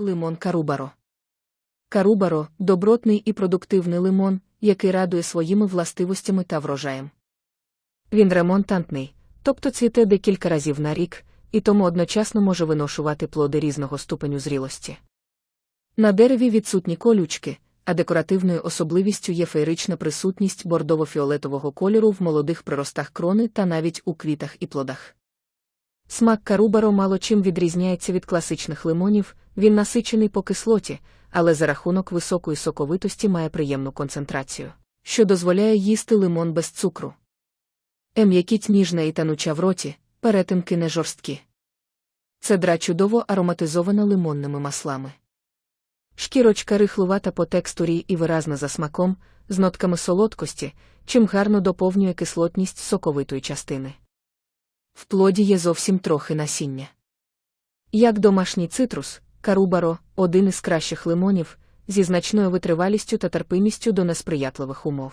Лимон Карубаро. Карубаро добротний і продуктивний лимон, який радує своїми властивостями та врожаєм. Він ремонтантний, тобто цвіте декілька разів на рік, і тому одночасно може виношувати плоди різного ступеню зрілості. На дереві відсутні колючки, а декоративною особливістю є феєрична присутність бордово-фіолетового кольору в молодих приростах крони та навіть у квітах і плодах. Смак карубаро мало чим відрізняється від класичних лимонів, він насичений по кислоті, але за рахунок високої соковитості має приємну концентрацію, що дозволяє їсти лимон без цукру. М'якіть ніжна і тануча в роті, перетинки не жорсткі. Цедра чудово ароматизована лимонними маслами. Шкірочка рихлувата по текстурі і виразна за смаком, з нотками солодкості, чим гарно доповнює кислотність соковитої частини. В плоді є зовсім трохи насіння. Як домашній цитрус, карубаро один із кращих лимонів, зі значною витривалістю та терпимістю до несприятливих умов.